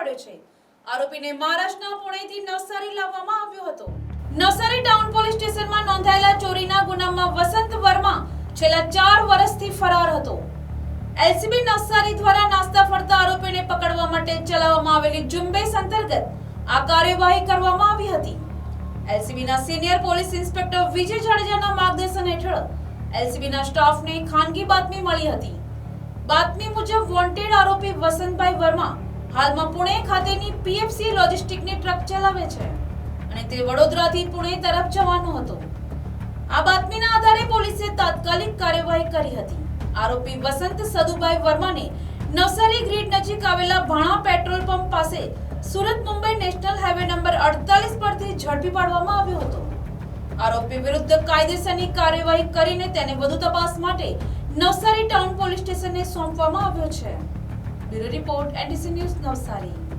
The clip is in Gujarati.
વર્માને છે. આરોપીને મહારાષ્ટ્રના પુણેથી નવસારી લાવવામાં આવ્યો હતો. નવસારી ટાઉન પોલીસ સ્ટેશનમાં નોંધાયેલા ચોરીના ગુનામાં વસંત વર્મા છેલ્લા ચાર વર્ષથી ફરાર હતો. એલસીબી નવસારી દ્વારા નાસ્તા ફરતા આરોપીને પકડવા માટે ચલાવવામાં આવેલી ઝુંબેશ અંતર્ગત આ કાર્યવાહી કરવામાં આવી હતી. એલસીબીના સિનિયર પોલીસ ઇન્સ્પેક્ટર વિજય જાડેજાના માર્ગદર્શન હેઠળ એલસીબીના સ્ટાફને ખાનગી બાતમી મળી હતી. બાતમી મુજબ વોન્ટેડ આરોપી વસંતભાઈ વર્મા હાલમાં પુણે ખાતેની પીએફસી લોજિસ્ટિકની ટ્રક ચલાવે છે અને તે વડોદરાથી પુણે તરફ જવાનો હતો. આ બાતમીના આધારે પોલીસે તાત્કાલિક કાર્યવાહી કરી હતી. આરોપી વસંત સદુભાઈ વર્માને નવસારી ગ્રીડ નજીક આવેલા ભાણા પેટ્રોલ પંપ પાસે Surat Mumbai national highway number 48 પરથી ઝડપી પાડવામાં આવ્યો હતો. આરોપી વિરુદ્ધ કાયદેસરની કાર્યવાહી કરીને તેને વધુ તપાસ માટે નવસારી ટાઉન પોલીસ સ્ટેશનને સોંપવામાં આવ્યો છે. Bureau report N D C news Navsari